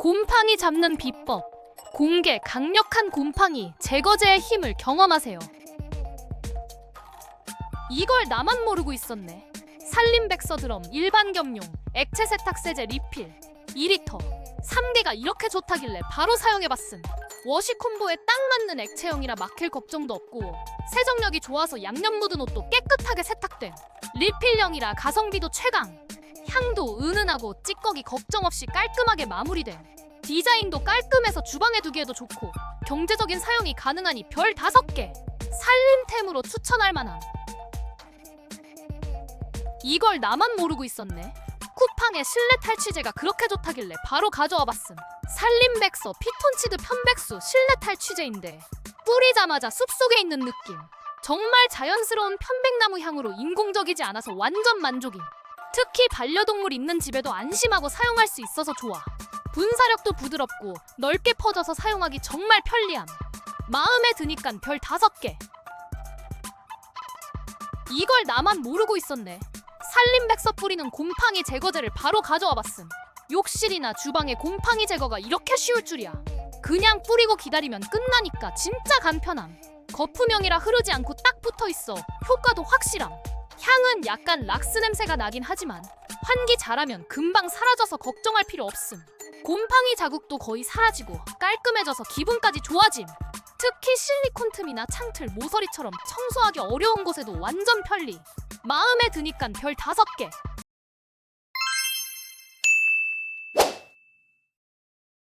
곰팡이 잡는 비법. 공개 강력한 곰팡이 제거제의 힘을 경험하세요. 이걸 나만 모르고 있었네. 산림백서 드럼 일반 겸용 액체 세탁세제 리필 2리터 3개가 이렇게 좋다길래 바로 사용해봤음. 워시 콤보에 딱 맞는 액체형이라 막힐 걱정도 없고 세정력이 좋아서 양념 묻은 옷도 깨끗하게 세탁됨. 리필형이라 가성비도 최강. 향도 은은하고 찌꺼기 걱정 없이 깔끔하게 마무리됨. 디자인도 깔끔해서 주방에 두기에도 좋고 경제적인 사용이 가능하니 별 5개. 살림템으로 추천할 만함. 이걸 나만 모르고 있었네. 쿠팡의 실내 탈취제가 그렇게 좋다길래 바로 가져와 봤음. 산림백서 피톤치드 편백수 실내 탈취제인데 뿌리자마자 숲속에 있는 느낌. 정말 자연스러운 편백나무 향으로 인공적이지 않아서 완전 만족임. 특히 반려동물 있는 집에도 안심하고 사용할 수 있어서 좋아. 분사력도 부드럽고 넓게 퍼져서 사용하기 정말 편리함. 마음에 드니깐 별 다섯 개. 이걸 나만 모르고 있었네. 산림백서 뿌리는 곰팡이 제거제를 바로 가져와 봤음. 욕실이나 주방에 곰팡이 제거가 이렇게 쉬울 줄이야. 그냥 뿌리고 기다리면 끝나니까 진짜 간편함. 거품형이라 흐르지 않고 딱 붙어 있어. 효과도 확실함. 향은 약간 락스 냄새가 나긴 하지만 환기 잘하면 금방 사라져서 걱정할 필요 없음. 곰팡이 자국도 거의 사라지고 깔끔해져서 기분까지 좋아짐. 특히 실리콘 틈이나 창틀, 모서리처럼 청소하기 어려운 곳에도 완전 편리. 마음에 드니깐 별 다섯 개.